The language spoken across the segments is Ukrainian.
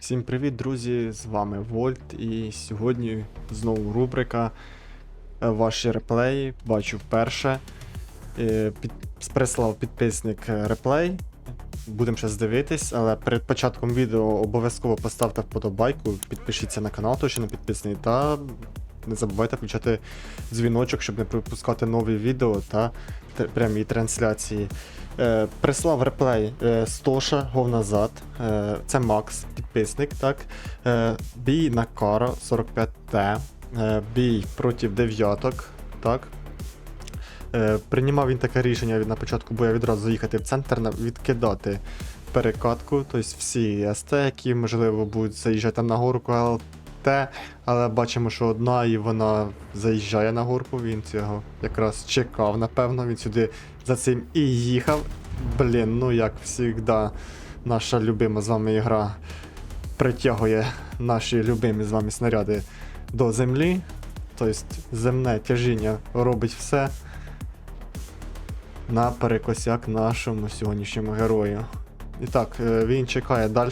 Всім привіт, друзі! З вами Вольт, і сьогодні знову рубрика е, Ваші реплеї. Бачу вперше. Е, Під... Прислав підписник е, реплей. Будемо зараз дивитись, але перед початком відео обов'язково поставте вподобайку, підпишіться на канал, хто ще не підписаний, та не забувайте включати дзвіночок, щоб не пропускати нові відео та тр- прямі трансляції. Е, прислав реплей е, Стоша, гов. Е, це Макс, підписник, так. Е, бій на Кара 45Т. Е, бій проти дев'яток, так. Е, приймав він таке рішення від- на початку бою відразу заїхати в центр, відкидати перекатку, тобто всі СТ, які можливо будуть заїжджати там на горку ЛТ, але бачимо, що одна і вона заїжджає на горку, він цього якраз чекав, напевно, він сюди за цим і їхав. Блін, ну як завжди, наша любима з вами ігра притягує наші любимі з вами снаряди до землі. Тобто земне тяжіння робить все на перекосяк нашому сьогоднішньому герою. І так, е, він чекає далі.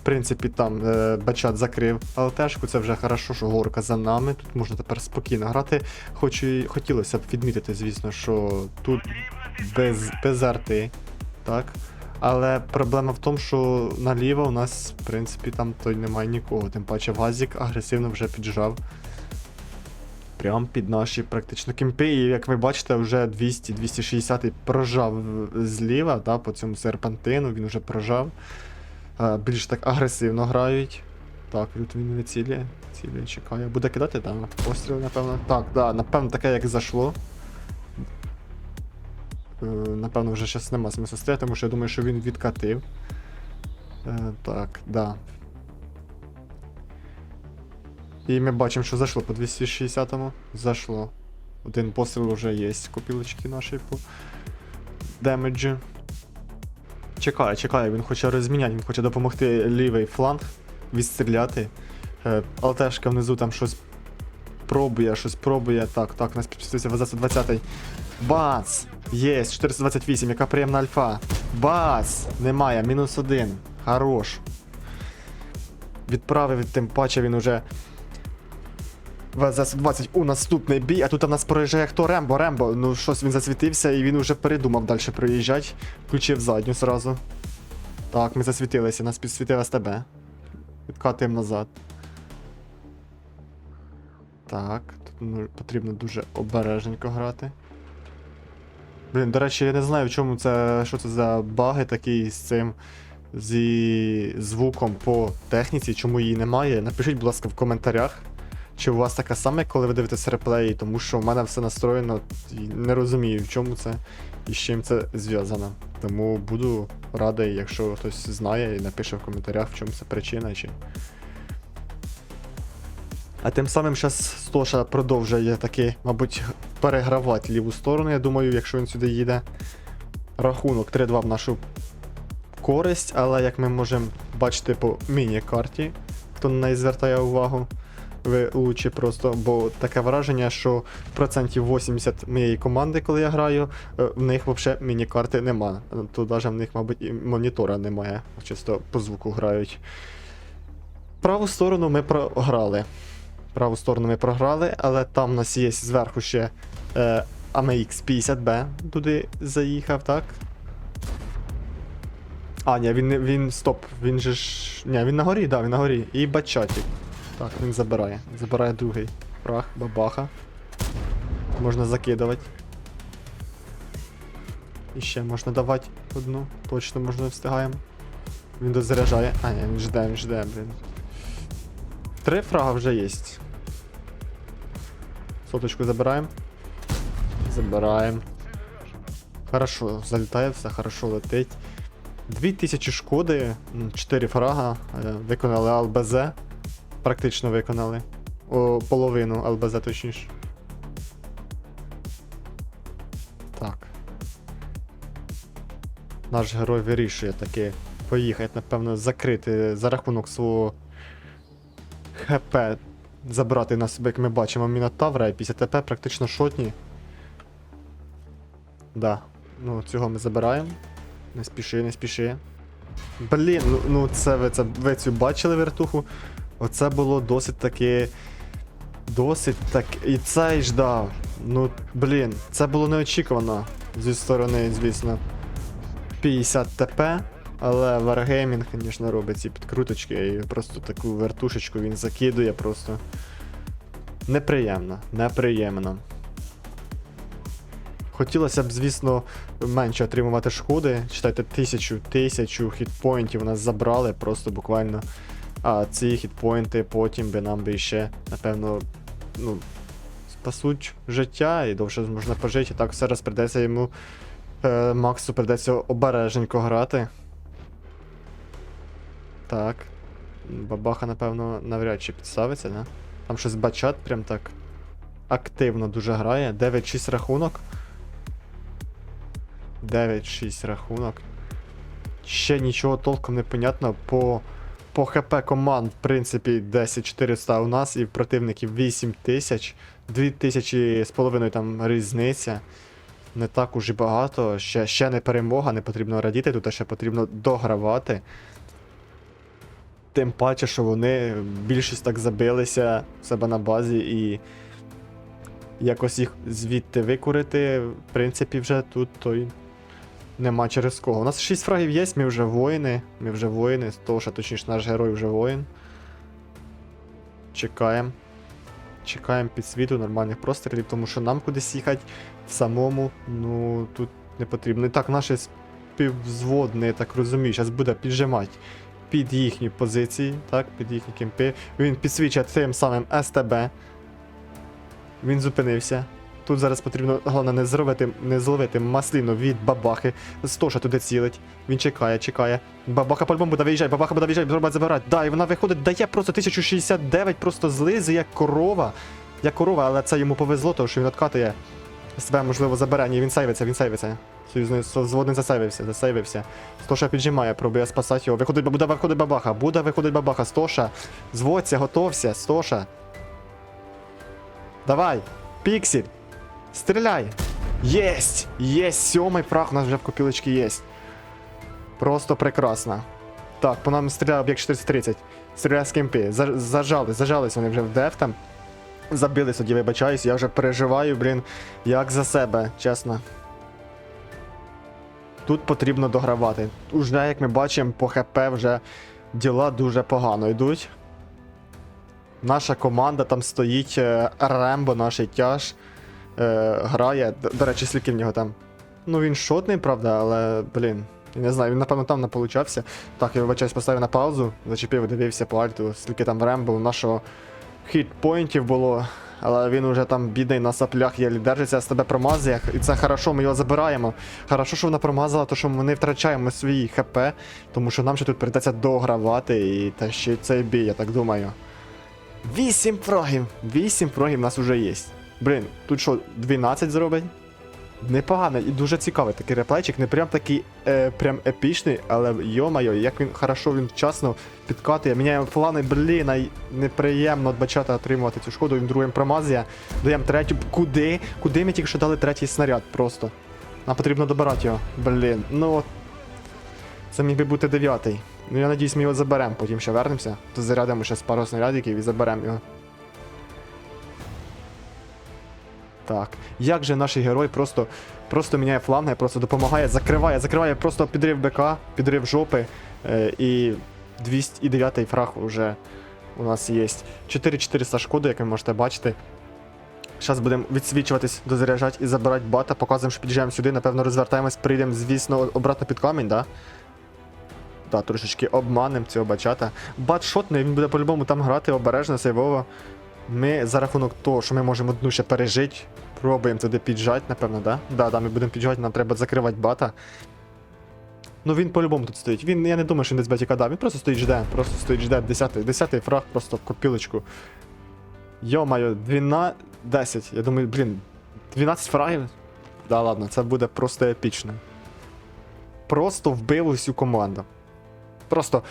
В принципі, там е, Бачат закрив ЛТшку, це вже хорошо, що горка за нами. Тут можна тепер спокійно грати. Хоч і хотілося б відмітити, звісно, що тут без, без арти, так? Але проблема в тому, що наліво у нас, в принципі, там той немає нікого. Тим паче Вазік агресивно вже піджав. Прям під наші практично кімпи. І як ви бачите, вже 200-260 прожав зліва, та, по цьому серпантину, він вже прожав. Е, Більш так агресивно грають. Так, тут він вицілює. Цілює, чекає. Буде кидати там постріл, напевно. Так, да, напевно, таке як зайшло. Е, Напевно, вже зараз нема смисла стріляти, тому що я думаю, що він відкатив. Е, Так, да. І ми бачимо, що зайшло по 260-му. Зайшло. Один постріл вже є копілочки нашої по демеджу. Чекає, чекає, він хоче розміняти, він хоче допомогти лівий фланг відстріляти. Е, ЛТшка внизу там щось пробує, щось пробує. Так, так, у нас підписується ВЗ-120. Бац! Є, 428, яка приємна альфа. Бац! Немає, мінус один. Хорош. Відправив, тим паче він уже ВЗ-120 у наступний бій, а тут у нас проїжджає хто Рембо, Рембо. Ну щось він засвітився і він уже передумав далі проїжджати. Включив задню зразу. Так, ми засвітилися, нас підсвітив СТБ. Відкатуємо назад. Так, тут ну, потрібно дуже обережненько грати. Блін, до речі, я не знаю, в чому це. Що це за баги такі з цим. Зі звуком по техніці, чому її немає. Напишіть, будь ласка, в коментарях. Чи у вас така саме, коли ви дивитесь реплеї, тому що в мене все настроєно і не розумію, в чому це і з чим це зв'язано. Тому буду радий, якщо хтось знає і напише в коментарях, в чому це причина. чи... А тим самим зараз Стоша продовжує таки, мабуть, перегравати ліву сторону, я думаю, якщо він сюди їде. Рахунок 3-2 в нашу користь, але як ми можемо бачити по міні-карті, хто на неї звертає увагу, ви лучше просто, бо таке враження, що процентів 80 моєї команди, коли я граю, е, в них взагалі міні-карти нема. То навіть в них, мабуть, і монітора немає. Чисто по звуку грають. Праву сторону ми програли. Праву сторону ми програли, але там у нас є зверху ще е, AMX 50B туди заїхав, так? А, ні, він, він стоп, він же ж. Ні, він на горі, да, він на горі. І бачатик. Так, він забирає. Забирає другий. Прах, бабаха. Можна закидувати. І ще можна давати одну. Точно можна встигаємо. Він дозаряджає. А, ні, він жде, він жде, блін. Три фрага вже є. Соточку забираємо. Забираємо. Хорошо, залітає все, хорошо летить. 2000 шкоди, 4 фрага, е, виконали ЛБЗ. Практично виконали. О, половину ЛБЗ точніше. Так. Наш герой вирішує таки поїхати, напевно, закрити за рахунок свого ХП. Забрати на себе, як ми бачимо, Мінотавра і 50 ТП практично шотні. Да. Ну, цього ми забираємо. Не спіши, не спіши. Блін, ну, ну це ви це ви цю бачили вертуху? Оце було досить таки. Досить так. І цей ждав. Ну, блін, це було неочікувано зі сторони, звісно. 50 ТП, але Wargaming, звісно, робить ці підкруточки і просто таку вертушечку він закидує просто. Неприємно, неприємно. Хотілося б, звісно, менше отримувати шкоди. Читайте, тисячу, тисячу хітпоінтів нас забрали просто буквально. А ці хітпоінти потім би нам би ще, напевно, ну, спасуть життя і довше можна пожити. Так, все раз придеться йому. Е, Максу придеться обереженько грати. Так. Бабаха, напевно, навряд чи підставиться, да? Там щось бачат прям так активно дуже грає. 9-6 рахунок. 9-6 рахунок. Ще нічого толком не понятно. По, по ХП команд, в принципі, 10-400 у нас і в противників 8 тисяч. 2 тисячі з половиною там різниця. Не так уж багато. Ще, ще не перемога, не потрібно радіти, тут ще потрібно догравати. Тим паче, що вони більшість так забилися в себе на базі і якось їх звідти викурити, в принципі, вже тут то й нема через кого. У нас 6 фрагів є, ми вже воїни. Ми вже воїни, з того, що точніше наш герой вже воїн. Чекаємо. Чекаємо підсвіту нормальних прострілів, тому що нам кудись їхати самому, ну тут не потрібно. І так, наш співвзводний, я так розумію, зараз буде піджимати під їхні позиції, так, під їхні кемпи. Він підсвічує тим самим СТБ. Він зупинився. Тут зараз потрібно, головне, не зробити, не зловити масліну від бабахи. Стоша туди цілить. Він чекає, чекає. Бабаха по-любому буде виїжджати, бабаха буде виїжджати, зробить забирати. Да, і вона виходить, дає просто 1069, просто злизи, як корова. Як корова, але це йому повезло, тому що він откатує. Себе, можливо, забере. Ні, він сейвиться, він сейвиться. Союзний зводний засейвився, засейвився. Стоша піджимає, пробує спасати його. Виходить, буде виходить бабаха, буде виходить бабаха. Стоша, зводься, готовся, Стоша. Давай, піксель. Стріляй! Єсть! Єсть! Сьомий фраг у нас вже в копілочці єсть. Просто прекрасно. Так, по нам стріляє об'єкт 430. Стріляє з кемпи. За- Зажались, зажались вони вже в деф там. Забились, тоді вибачаюсь, я вже переживаю, блін, як за себе, чесно. Тут потрібно догравати. Уже, як ми бачимо, по ХП вже діла дуже погано йдуть. Наша команда там стоїть, е, Рембо, наш тяж, грає. До, речі, скільки в нього там. Ну він шотний, правда, але, блін. Я не знаю, він, напевно, там наполучався. Так, я вибачаюсь, поставив на паузу, зачепив, дивився по альту, скільки там Рембо, у нашого хітпоінтів було. Але він уже там бідний на саплях єлі держиться, з тебе промазує, і це хорошо, ми його забираємо. Хорошо, що вона промазала, то що ми не втрачаємо свій ХП, тому що нам ще тут прийдеться догравати і та ще цей бій, я так думаю. Вісім фрагів! Вісім фрагів в нас уже є. Блін, тут що, 12 зробить? Непогано і дуже цікавий такий реплейчик, не прям такий е, прям епічний, але йо-майо, як він хорошо він вчасно підкатує, міняє плани, блін, а неприємно бачати отримувати цю шкоду, він другим промазує, даємо третю. Куди? Куди ми тільки що дали третій снаряд просто? Нам потрібно добирати його. Блін, ну. Це міг би бути дев'ятий. Ну я надіюсь, ми його заберемо, потім ще вернемося. То зарядимо ще пару снарядиків і заберемо його. Так. Як же наш герой просто, просто міняє фланги, просто допомагає, закриває, закриває просто підрив БК, підрив жопи. Е, і 209 фраг вже у нас є. 4400 шкоди, як ви можете бачити. Зараз будемо відсвічуватись, дозаряджати і забирати бата, показуємо, що під'їжджаємо сюди, напевно, розвертаємось, прийдемо, звісно, обратно під камінь, да? Да, трошечки обманем цього бачата. Бат шотний, він буде по-любому там грати обережно, сейвово. Ми за рахунок того, що ми можемо одну ще пережити, пробуємо туди піджати, напевно, да? Да, да, ми будемо піджати, нам треба закривати бата. Ну він по-любому тут стоїть. Він, я не думаю, що він десь бетіка дав. Він просто стоїть жде, просто стоїть жде 10 10 фраг просто в копілочку. Йо-моє, 12. 10. Я думаю, блін, 12 фрагів? Да, ладно, це буде просто епічно. Просто вбив усю команду. Просто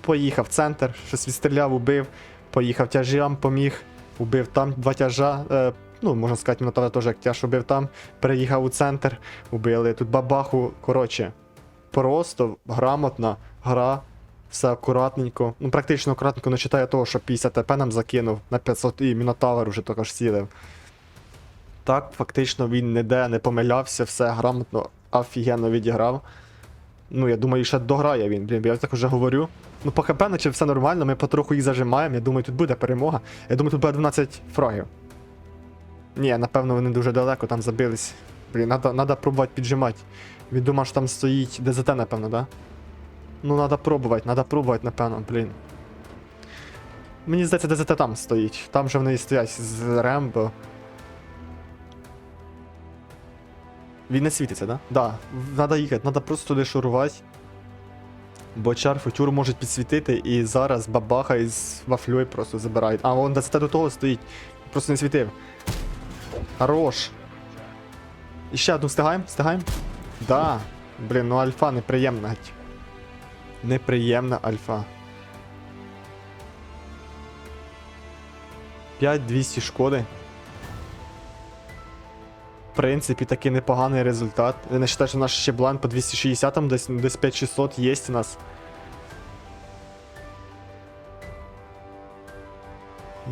поїхав в центр, щось відстріляв, убив, поїхав тяжам, поміг, убив там два тяжа. Е, ну, можна сказати, Мінотавр теж як тяж убив там, переїхав у центр, убили тут бабаху. Коротше, просто, грамотна гра, все акуратненько. Ну, практично акуратненько, не читає того, що 50 ТП нам закинув на 500 і Мінотавр уже також сілив. Так, фактично він ніде не помилявся, все грамотно, офігенно відіграв. Ну, я думаю, ще дограє він, блін, я так вже говорю. Ну, по ХП, наче все нормально, ми потроху їх зажимаємо. Я думаю, тут буде перемога. Я думаю, тут буде 12 фрагів. Ні, напевно, вони дуже далеко там забились. Блін, надо, надо пробувати піджимати. Він думав, що там стоїть ДЗТ, напевно, да? Ну, надо пробувати, надо пробувати, напевно, блін. Мені здається, ДЗТ там стоїть. Там же вони і стоять з Рембо. Він не світиться, да? Да. Надо їхати, надо просто туди шурувати. Бо чар футюр можуть підсвітити і зараз бабаха із вафлею просто забирають. А вон ДЗТ до того стоїть. Просто не світив. Хорош. І ще одну встигаємо? Встигаємо? Да. Блін, ну альфа неприємна. Неприємна альфа. 5200 шкоди. Принципі, такий непоганий результат. Я не вважаю, що наш ще блан по 260 там десь, десь 5600 є у нас.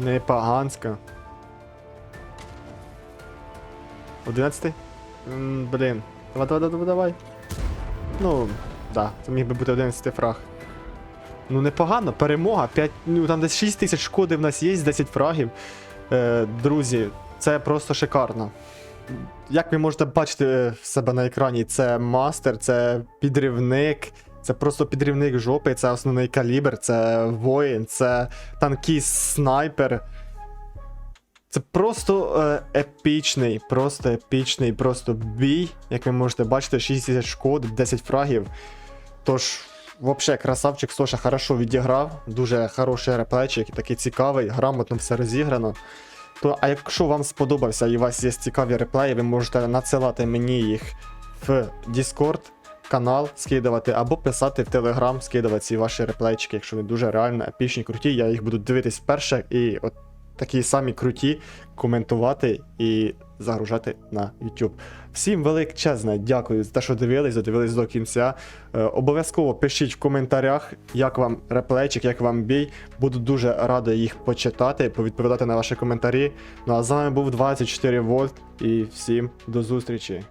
Непоганська. 11? М, Блін. Давай, давай, давай, давай. Ну, да, це міг би бути 11 фраг. Ну, непогано, перемога. 5, ну там десь 6 тисяч шкоди в нас є, 10 фрагів. Е, друзі, це просто шикарно. Як ви можете бачити в себе на екрані, це мастер, це підривник, це просто підривник жопи, це основний калібр, це воїн, це танкіст, снайпер. Це просто е, епічний, просто епічний, просто бій. Як ви можете бачити, 6 тисяч шкод, 10 фрагів. Тож, взагалі, красавчик Соша хорошо відіграв. Дуже хороший реплейчик, такий цікавий, грамотно все розіграно. То, а якщо вам сподобався і у вас є цікаві реплеї, ви можете надсилати мені їх в Discord канал, скидувати, або писати в Telegram, скидувати ці ваші реплейчики, якщо вони дуже реально епічні, круті. Я їх буду дивитись вперше і от такі самі круті коментувати і загружати на YouTube. Всім величезне дякую за те, що дивились, додивились до кінця. Е, обов'язково пишіть в коментарях, як вам реплейчик, як вам бій. Буду дуже радий їх почитати, повідповідати на ваші коментарі. Ну а з вами був 24 вольт і всім до зустрічі.